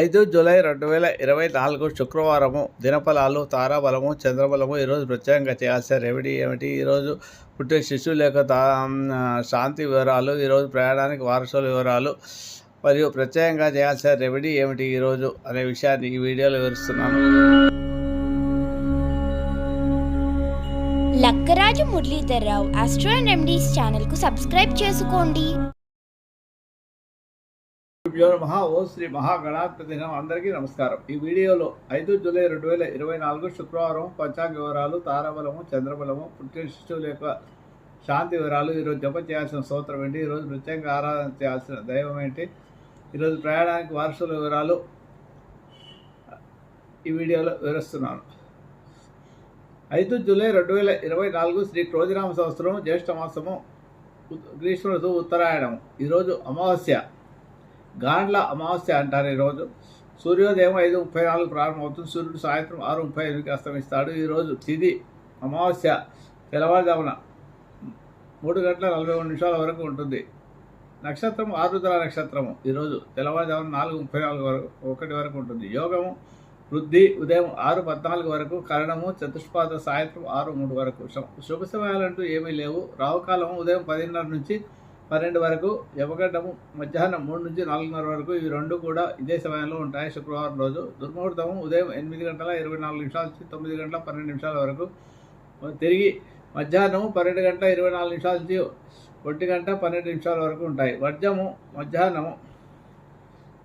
ఐదు జూలై రెండు వేల ఇరవై నాలుగు శుక్రవారము దినఫలాలు తారాబలము చంద్రబలము ఈరోజు ప్రత్యేకంగా చేయాల్సిన రెమెడీ ఏమిటి? ఈరోజు పుట్టే శిశువు లేక తా శాంతి వివరాలు ఈరోజు ప్రయాణానికి వారసుల వివరాలు మరియు ప్రత్యేకంగా చేయాల్సిన రెమెడీ ఏమిటి ఈరోజు అనే విషయాన్ని ఈ వీడియోలో వివరిస్తున్నాను. లక్కరాజు మురళీధర్రావు ఆస్ట్రో రెమెడీస్ ఛానల్కు సబ్స్క్రైబ్ చేసుకోండి. గురుభ్యో మహా ఓ శ్రీ మహాగణాధిపతి దినం అందరికీ నమస్కారం. ఈ వీడియోలో ఐదు జూలై రెండు వేల ఇరవై నాలుగు శుక్రవారం పంచాంగ వివరాలు తారాబలము చంద్రబలము పుట్టిన శిశువుల యొక్క శాంతి వివరాలు ఈరోజు జప చేయాల్సిన స్తోత్రం ఏంటి? ఈరోజు నృత్యంగా ఆరాధన చేయాల్సిన దైవం ఏంటి? ఈరోజు ప్రయాణానికి వారసుల వివరాలు ఈ వీడియోలో వివరిస్తున్నాను. ఐదు జూలై రెండు వేల ఇరవై నాలుగు శ్రీ క్రోధినామ సంవత్సరం జ్యేష్ఠ మాసము గ్రీష్మ ఋతువు ఉత్తరాయణం ఈరోజు అమావాస్య. గాండ్ల అమావాస్య అంటారు ఈరోజు. సూర్యోదయం ఐదు ముప్పై నాలుగు ప్రారంభమవుతుంది. సూర్యుడు సాయంత్రం ఆరు ముప్పై ఐదుకి అస్తమిస్తాడు. ఈరోజు తిది అమావాస్య తెల్లవారుజామున మూడు గంటల నలభై మూడు నిమిషాల వరకు ఉంటుంది. నక్షత్రం ఆరుద్ర నక్షత్రము ఈరోజు తెల్లవారుజామున నాలుగు ముప్పై నాలుగు వరకు ఒకటి వరకు ఉంటుంది. యోగము వృద్ధి ఉదయం ఆరు పద్నాలుగు వరకు కరణము చతుష్పాద సాయంత్రం ఆరు మూడు వరకు. శుభ సమయాలంటూ ఏమీ లేవు. రావుకాలము ఉదయం పదిన్నర నుంచి పన్నెండు వరకు యవగడ్డము మధ్యాహ్నం మూడు నుంచి నాలుగున్నర వరకు ఇవి రెండు కూడా ఇదే సమయంలో ఉంటాయి. శుక్రవారం రోజు దుర్ముహూర్తము ఉదయం ఎనిమిది గంటల ఇరవై నాలుగు నిమిషాల నుంచి తొమ్మిది గంటల పన్నెండు నిమిషాల వరకు. తిరిగి మధ్యాహ్నం పన్నెండు గంటల ఇరవై నాలుగు నిమిషాల నుంచి ఒంటి గంట పన్నెండు నిమిషాల వరకు ఉంటాయి. వర్జము మధ్యాహ్నము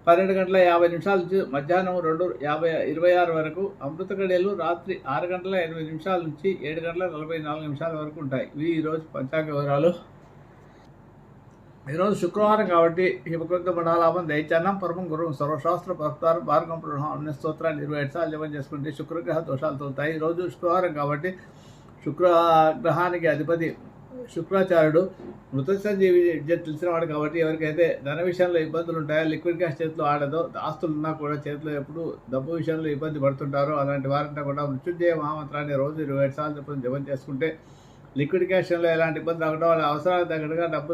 పన్నెండు గంటల యాభై నిమిషాల నుంచి మధ్యాహ్నం రెండు యాభై ఇరవై ఆరు వరకు. అమృత గడియలు రాత్రి ఆరు గంటల ఎనిమిది నిమిషాల నుంచి ఏడు గంటల నలభై నాలుగు నిమిషాల వరకు ఉంటాయి. ఇవి ఈరోజు పంచాంగ వివరాలు. ఈరోజు శుక్రవారం కాబట్టి హిమకృత మండలాభం దయచన్నం పరమం గురువు సర్వశాస్త్ర భక్తారు భార్గం పురుషం అన్ని స్తోత్రాన్ని ఇరవై ఐదు సార్లు జపం చేసుకుంటే శుక్రగ్రహ దోషాలు తోలుతాయి ఈరోజు శుక్రవారం కాబట్టి శుక్ర గ్రహానికి అధిపతి శుక్రాచార్యుడు మృత సంజీవి విద్య తెలిసినవాడు కాబట్టి ఎవరికైతే ధన విషయంలో ఇబ్బందులు ఉంటాయో లిక్విడ్ క్యాష్ చేతిలో ఆడదో ఆస్తులు ఉన్నా కూడా చేతిలో ఎప్పుడు డబ్బు విషయంలో ఇబ్బంది పడుతుంటారో అలాంటి వారంతా కూడా మృత్యుంజయ మహామంత్రాన్ని రోజు ఇరవై ఐదు సార్లు చెప్పడం జపం చేసుకుంటే లిక్విడ్ క్యాష్లో ఎలాంటి ఇబ్బంది రాకుండా వాళ్ళ అవసరాలకు తగ్గట్టుగా డబ్బు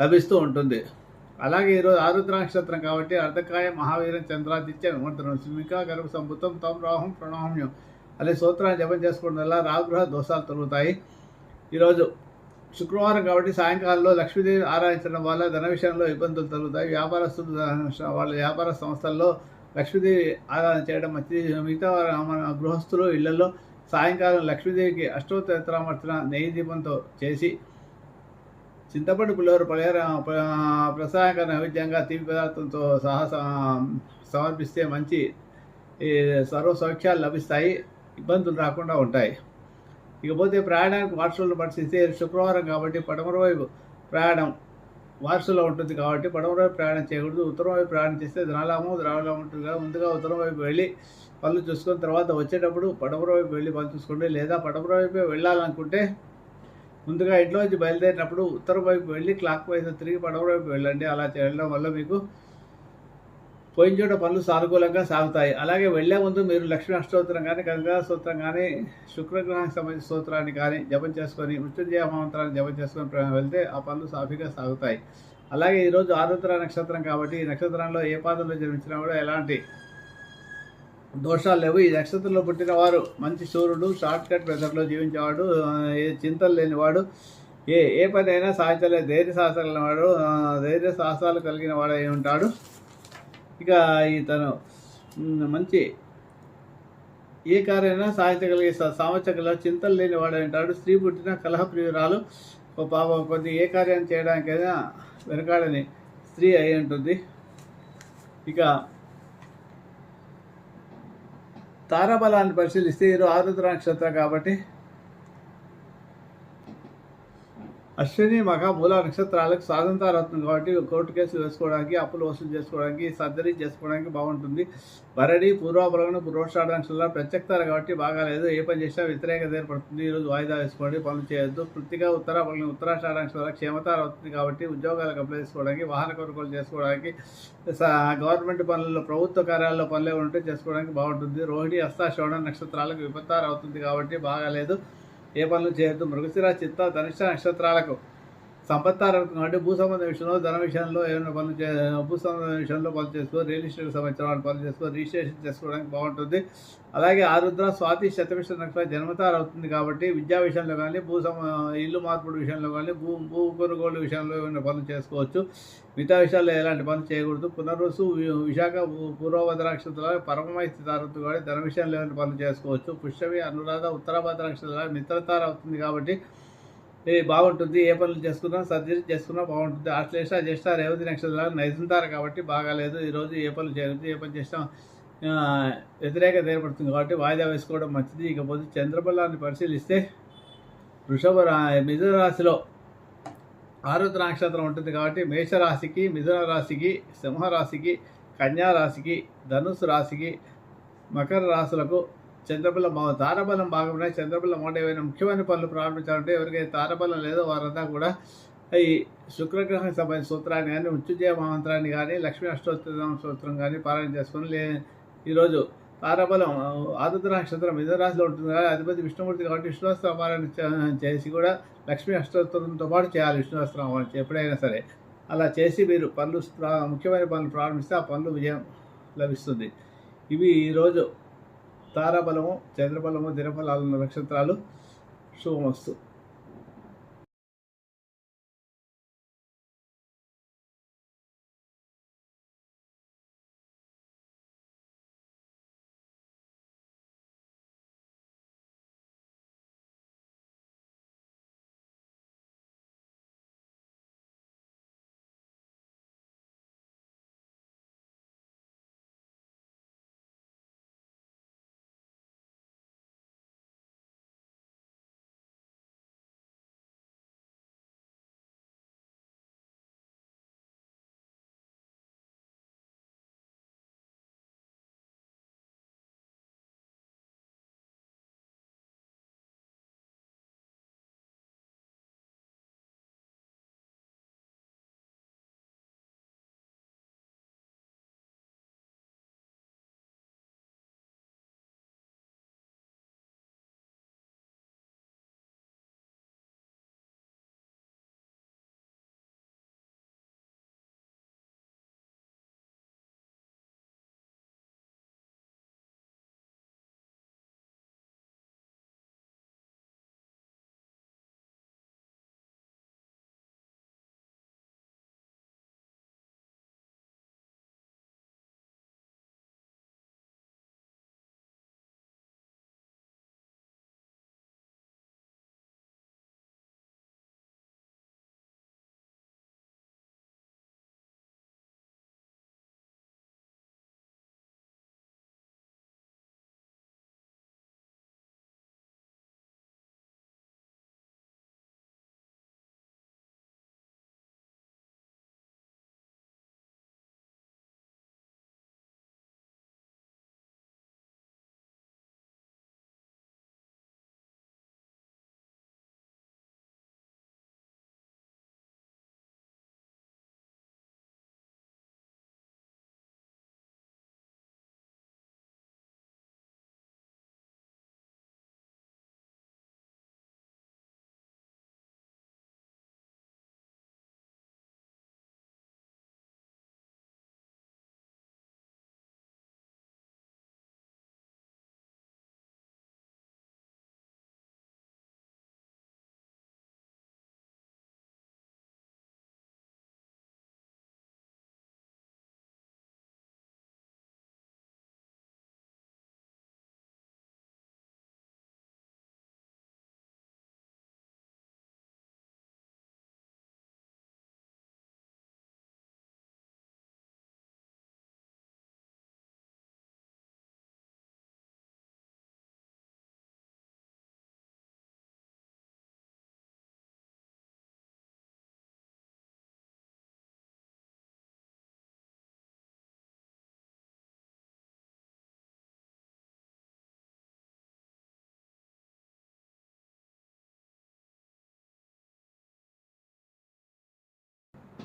లభిస్తూ ఉంటుంది. అలాగే ఈరోజు ఆరుద్ర నక్షత్రం కాబట్టి అర్ధకాయ మహావీరం చంద్రాదిత్య విమంత్రం స్మికా గర్భ సంబుతం తం రాహం ప్రణాహమ్యం అనే సూత్రాన్ని జపం చేసుకోవడం వల్ల రాగృహ దోషాలు తొలుగుతాయి. ఈరోజు శుక్రవారం కాబట్టి సాయంకాలంలో లక్ష్మీదేవి ఆరాధించడం వల్ల ధన విషయంలో ఇబ్బందులు తొలుగుతాయి. వ్యాపారస్తులు వాళ్ళ వ్యాపార సంస్థల్లో లక్ష్మీదేవి ఆరాధన చేయడం మంచిది. మిగతా గృహస్థులు ఇళ్ళలో సాయంకాలం లక్ష్మీదేవికి అష్టోత్తరామర్చన నెయ్యి దీపంతో చేసి చింతపండు పులిహోర పలహార ప్రసాదక నైవేద్యంగా తీపి పదార్థంతో సహా సమర్పిస్తే మంచి సర్వ సౌఖ్యాలు లభిస్తాయి ఇబ్బందులు రాకుండా ఉంటాయి. ఇకపోతే ప్రయాణానికి వార్షల్లో పరిస్థితి శుక్రవారం కాబట్టి పడమర వైపు ప్రయాణం వార్షలో ఉంటుంది కాబట్టి పడమర వైపు ప్రయాణం చేయకూడదు. ఉత్తరం వైపు ప్రయాణం చేస్తే ధనలాభం ద్రావణం ఉంటుంది కదా ముందుగా ఉత్తరం వైపు వెళ్ళి పనులు చూసుకున్న తర్వాత వచ్చేటప్పుడు పడమర వైపు వెళ్ళి పనులు చూసుకోండి. లేదా పడమర వైపు వెళ్ళాలనుకుంటే ముందుగా ఇంట్లో నుంచి బయలుదేరినప్పుడు ఉత్తర వైపు వెళ్ళి క్లాక్ వైజ్ తిరిగి పడవ వైపు వెళ్ళండి. అలా చేయడం వల్ల మీకు పోయిన చోట పనులు సానుకూలంగా సాగుతాయి. అలాగే వెళ్ళే ముందు మీరు లక్ష్మీ అష్టోత్తరం కానీ గంగా స్తోత్రం కానీ శుక్రగ్రహానికి సంబంధించిన స్తోత్రాన్ని కానీ జపం చేసుకొని మృత్యుంజయ మంత్రాన్ని జపం చేసుకొని వెళ్తే ఆ పనులు సాఫీగా సాగుతాయి. అలాగే ఈరోజు ఆరుద్ర నక్షత్రం కాబట్టి ఈ నక్షత్రంలో ఏ పాదంలో జన్మించినా కూడా ఎలాంటి దోషాలు లేవు. ఈ నక్షత్రంలో పుట్టిన వారు మంచి సూర్యుడు షార్ట్ కట్ మెథడ్లో జీవించేవాడు ఏ చింతలు లేనివాడు ఏ ఏ పని అయినా సాధించలే ధైర్య సాహసాలు వాడు ధైర్య సాహసాలు కలిగిన వాడు అయి ఉంటాడు. ఇక ఇతను తను మంచి ఏ కార్యమైనా సాధించగలిగే సా- సామర్థ్యం చింతలు లేనివాడు అయి ఉంటాడు. స్త్రీ పుట్టిన కలహ ప్రియురాలు ఒక పాపం కొద్ది ఏ కార్యం చేయడానికైనా వెనకాడని స్త్రీ అయి ఉంటుంది. ఇక తారాబలాన్ని పరిశీలిస్తే ఈరోజు ఆరుద్ర నక్షత్రం కాబట్టి అశ్విని మగ మూల నక్షత్రాలకు స్వాతంత్రం అవుతుంది కాబట్టి కోర్టు కేసులు వేసుకోవడానికి అప్పులు వసూలు చేసుకోవడానికి సర్జరీ చేసుకోవడానికి బాగుంటుంది. భరణి పూర్వాభరణం పురోషాఢ నక్షత్రాలు ప్రత్యక్తారు కాబట్టి బాగాలేదు. ఏ పని చేసినా వ్యతిరేకత ఏర్పడుతుంది. ఈరోజు వాయిదా వేసుకోండి పనులు చేయొద్దు. కృతిగా ఉత్తరాభరణం ఉత్తరాషాఢ నక్షత్రాలకు క్షేమతార అవుతుంది కాబట్టి ఉద్యోగాలకు అప్లై చేసుకోవడానికి వాహన కొనుగోలు చేసుకోవడానికి స- గవర్నమెంట్ పనుల్లో ప్రభుత్వ కార్యాలయంలో పనులు ఉంటే చేసుకోవడానికి బాగుంటుంది. రోహిణి హస్తాశ్రవణ నక్షత్రాలకు విపత్తారు అవుతుంది కాబట్టి బాగాలేదు. ఏ పనులు చేయొద్దు. మృగశిర చిత్త ధనిష్ట నక్షత్రాలకు సంపత్తారు కాబట్టి భూ సంబంధ విషయంలో ధన విషయంలో ఏమైనా పనులు చే భూ సంబంధ విషయంలో పనులు చేసుకో రియల్ ఎస్టేట్ సంబంధించిన పనులు చేసుకో రిజిస్ట్రేషన్ చేసుకోవడానికి బాగుంటుంది. అలాగే ఆరుద్ర స్వాతి శతవిష నక్షత్ర జన్మతారు అవుతుంది కాబట్టి విద్యా విషయంలో కానీ భూ సమ ఇల్లు మార్పుడు విషయంలో కానీ భూ భూ కొనుగోలు విషయంలో ఏమైనా పనులు చేసుకోవచ్చు. మిగతా విషయాల్లో ఎలాంటి పనులు చేయకూడదు. పునర్వసు వి- విశాఖ పూ- పూర్వభద్ర నక్షత్రాలు పరమమై స్థితారవుతుంది కాబట్టి ధన విషయంలో ఏమైనా పనులు చేసుకోవచ్చు. పుష్యమి అనురాధ ఉత్తరాభద్ర నక్షత్రాలు మిత్రతార అవుతుంది కాబట్టి బాగుంటుంది ఏ పనులు చేసుకున్నా సర్జరీ చేసుకున్నా బాగుంటుంది. ఆశ్లేష జ్యేష్ఠ రేవతి నక్షత్రాలు నైజుంటారు కాబట్టి బాగాలేదు. ఈరోజు ఏ పనులు చేయలేదు ఏ పని చేసినా వ్యతిరేకత ఏర్పడుతుంది కాబట్టి వాయిదా వేసుకోవడం మంచిది. ఇకపోతే చంద్రబలాన్ని పరిశీలిస్తే వృషభ రా మిథున రాశిలో ఆరుద్ర నక్షత్రం ఉంటుంది కాబట్టి మేషరాశికి మిథున రాశికి సింహరాశికి కన్యా రాశికి ధనుసు రాశికి మకర రాశులకు చంద్రబల తారబలం బాగున్నాయి చంద్రబలం అంటే ఏమైనా ముఖ్యమైన పనులు ప్రారంభించాలంటే ఎవరికైతే తారబలం లేదో వారంతా కూడా ఈ శుక్రగ్రహం సంబంధించిన సూత్రాన్ని కానీ ఉచ్చుజయ మంత్రాన్ని కానీ లక్ష్మీ అష్టోత్తరం సూత్రం కానీ పారాయణ చేసుకొని లే ఈరోజు తారాబలం ఆరుద్ర నక్షత్రం మిథునరాశిలో ఉంటుంది. కానీ అధిపతి విష్ణుమూర్తి కాబట్టి విష్ణువస్త్ర పారాయణ చేసి కూడా లక్ష్మీ అష్టోత్తరంతో పాటు చేయాలి విష్ణువస్త్రం ఎప్పుడైనా సరే. అలా చేసి మీరు పనులు ముఖ్యమైన పనులు ప్రారంభిస్తే ఆ పనులు విజయం లభిస్తుంది. ఇవి ఈరోజు తారాబలము చంద్రబలము దినఫలాలు నక్షత్రాలు. శుభమస్తు.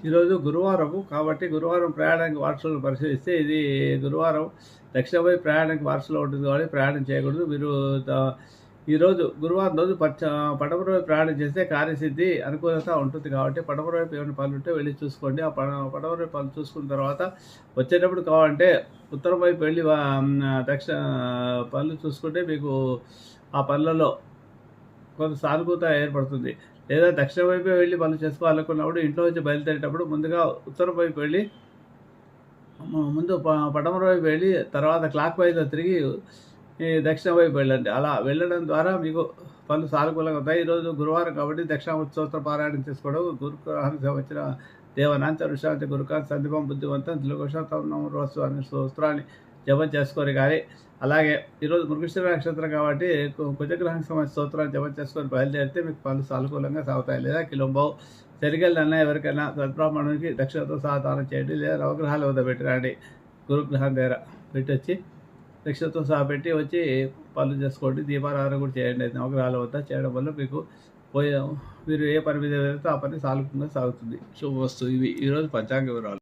ఈరోజు గురువారం కాబట్టి గురువారం ప్రయాణానికి వారసులను పరిశీలిస్తే ఇది గురువారం దక్షిణ వైపు ప్రయాణానికి వారసులో ఉంటుంది కాబట్టి ప్రయాణం చేయకూడదు. మీరు ఈరోజు గురువారం రోజు పచ్చ పడమర వైపు ప్రయాణం చేస్తే కార్యసిద్ధి అనుకూలత ఉంటుంది కాబట్టి పడమర వైపు ఏమైనా పనులు ఉంటే వెళ్ళి చూసుకోండి. ఆ పడ పడమర వైపు పనులు చూసుకున్న తర్వాత వచ్చేటప్పుడు కావాలంటే ఉత్తరం వైపు వెళ్ళి దక్షిణ పనులు చూసుకుంటే మీకు ఆ పనులలో కొంత సానుకూలత ఏర్పడుతుంది లేదా దక్షిణ వైపు వెళ్ళి పనులు చేసుకోవాలనుకున్నప్పుడు ఇంట్లో నుంచి బయలుదేరేటప్పుడు ముందుగా ఉత్తరం వైపు వెళ్ళి ముందు ప- పడమర వైపు వెళ్ళి తర్వాత క్లాక్ వైజ్ తిరిగి దక్షిణ వైపు వెళ్ళండి అలా వెళ్ళడం ద్వారా మీకు పనులు సానుకూలంగా ఉంటాయి ఈరోజు గురువారం కాబట్టి దక్షిణామూర్తి పారాయణం చేసుకోవడం గురుగ్రహానికి వచ్చిన దేవనాంత ఋషాంతి గురుకాంత సందీపం బుద్ధివంతం తమ రోజు అనే స్తోత్రాన్ని జపం చేసుకోరు కానీ అలాగే ఈరోజు మృగశిర నక్షత్రం కాబట్టి కుజగ్రహం సంబంధించిన స్తోత్రాన్ని జపం చేసుకొని బయలుదేరితే మీకు పనులు సానుకూలంగా సాగుతాయి. లేదా కిలంబావు సరిగెళ్ళన్నా ఎవరికైనా సద్బ్రాహ్మణునికి దక్షిణతో సహదానం చేయండి లేదా నవగ్రహాల వద్ద పెట్టిరండి గురుగ్రహం దగ్గర పెట్టొచ్చి దక్షిణతో సహా పెట్టి వచ్చి పనులు చేసుకోండి దీపారాధన కూడా చేయండి. నవగ్రహాల వద్ద చేయడం వల్ల మీకు పోయే మీరు ఏ పని మీద వెళ్తే ఆ పని సానుకూలంగా సాగుతుంది. శుభవస్తు ఇవి ఈరోజు పంచాంగ వివరాలు.